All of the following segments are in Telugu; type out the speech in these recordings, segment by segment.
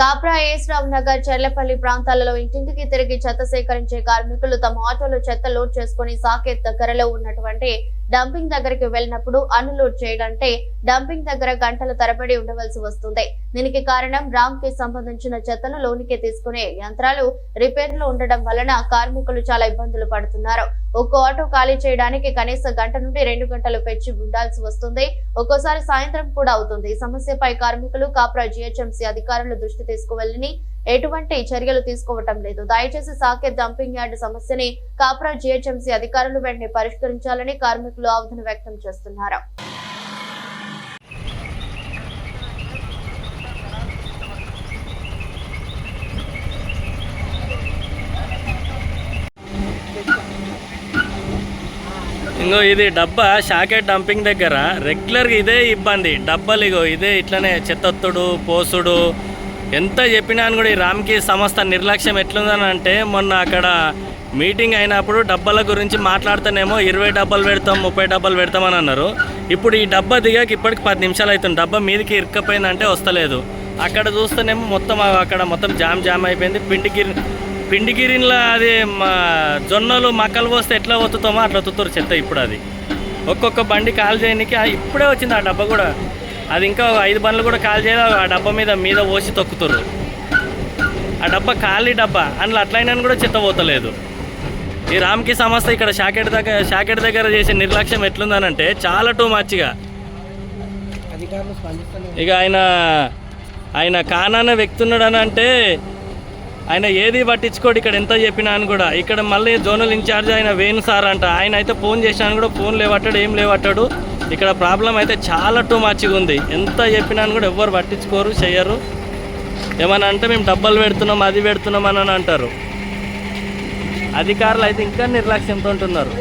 కాప్రా ఏస్రామ్ నగర్ చెర్లపల్లి ప్రాంతాలలో ఇంటింటికి తిరిగి చెత్త సేకరించే కార్మికులు తమ ఆటోలో చెత్త లోడ్ చేసుకుని సాకేత్ దగ్గరలో ఉన్నటువంటి డంపింగ్ దగ్గరికి వెళ్ళినప్పుడు అన్లోడ్ చేయడంటే డంపింగ్ దగ్గర గంటల తరబడి ఉండవలసి వస్తుంది. దీనికి కారణం రామ్కి సంబంధించిన చెత్తను లోనికి తీసుకునే యంత్రాలు రిపేర్లు ఉండడం వలన కార్మికులు చాలా ఇబ్బందులు పడుతున్నారు. ఒక్కో ఆటో ఖాళీ చేయడానికి కనీస గంట నుండి రెండు గంటలు పెంచి ఉండాల్సి వస్తుంది. ఒక్కోసారి సాయంత్రం కూడా అవుతుంది. ఈ సమస్యపై కార్మికులు కాప్రా జిహెచ్ఎంసీ అధికారులు దృష్టి తీసుకువెళ్ళని ఎటువంటి చర్యలు తీసుకోవటం లేదు. దయచేసి సాకేత్ డంపింగ్ యార్డ్ సమస్యని కాప్రా జిహెచ్ఎంసీ అధికారులు వెంటనే పరిష్కరించాలని కార్మికులు ఆవేదన వ్యక్తం చేస్తున్నారు. ఇంకో ఇది డబ్బా షాకెట్ డంపింగ్ దగ్గర రెగ్యులర్గా ఇదే ఇబ్బంది. డబ్బాలు ఇగో ఇదే ఇట్లనే చెత్తొత్తుడు పోసుడు. ఎంత చెప్పినా అని కూడా ఈ రామ్కి సంస్థ నిర్లక్ష్యం ఎట్లుందని అంటే మొన్న అక్కడ మీటింగ్ అయినప్పుడు డబ్బాల గురించి మాట్లాడితేనేమో ఇరవై డబ్బాలు పెడతాం ముప్పై డబ్బాలు పెడతామని అన్నారు. ఇప్పుడు ఈ డబ్బా దిగాక ఇప్పటికి పది నిమిషాలు అవుతుంది. డబ్బా మీదకి ఇరుక్కపోయిందంటే వస్తలేదు. అక్కడ చూస్తేనేమో మొత్తం అక్కడ మొత్తం జామ్ జామ్ అయిపోయింది. పిండిగిరి పిండిగిరిలో అది మా జొన్నలు మక్కలు పోస్తే ఎట్లా ఒత్తుతామో అట్లా ఒత్తుతారు చెత్త ఇప్పుడు అది. ఒక్కొక్క బండి కాల్ చేయడానికి ఇప్పుడే వచ్చింది ఆ డబ్బా కూడా. అది ఇంకా ఒక ఐదు బండ్లు కూడా కాల్ చేయాలి ఆ డబ్బా మీద మీద పోసి తొక్కుతారు ఆ డబ్బా ఖాళీ డబ్బా అందులో అట్లయినా కూడా చెత్త పోతలేదు. ఈ రామ్కి సంస్థ ఇక్కడ షాకెట్ దగ్గర షాకెట్ దగ్గర చేసే నిర్లక్ష్యం ఎట్లుందనంటే చాలా టూ మచ్గా. ఇక ఆయన ఆయన కానాన వ్యక్తి ఉన్నాడని అంటే ఆయన ఏది పట్టించుకోడు ఇక్కడ ఎంత చెప్పినా అని కూడా. ఇక్కడ మళ్ళీ జోనల్ ఇన్ఛార్జ్ ఆయన వేణు సార్ అంట. ఆయన అయితే ఫోన్ చేసినా కూడా ఫోన్ లేవట్టాడు ఏం లేవట్టాడు. ఇక్కడ ప్రాబ్లం అయితే చాలా టూ మార్చిగా ఉంది. ఎంత చెప్పినా అని కూడా ఎవ్వరు పట్టించుకోరు చెయ్యరు. ఏమన్నా అంటే మేము డబ్బులు పెడుతున్నాం అది పెడుతున్నాం అని అంటారు. అధికారులు అయితే ఇంకా నిర్లక్ష్యంతో ఉంటున్నారు.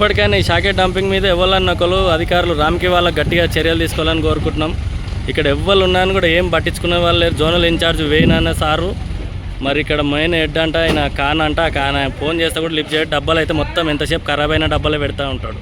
ఇప్పటికైనా ఈ షాకెట్ డంపింగ్ మీద ఎవరన్నా ఒకరు అధికారులు రామ్కి వాళ్ళకి గట్టిగా చర్యలు తీసుకోవాలని కోరుకుంటున్నాం. ఇక్కడ ఎవ్వరు ఉన్నాను కూడా ఏం పట్టించుకునే వాళ్ళు లేరు. జోనల్ ఇన్ఛార్జ్ వేయనన్న సారు మరి ఇక్కడ మెయిన్ హెడ్ అంట ఆయన కాన్ అంట కాన్ ఆయన ఫోన్ చేస్తే కూడా లిఫ్ట్ చేయడం. డబ్బాలు అయితే మొత్తం ఎంతసేపు ఖరాబ్ అయిన డబ్బాలే పెడతా ఉంటాడు.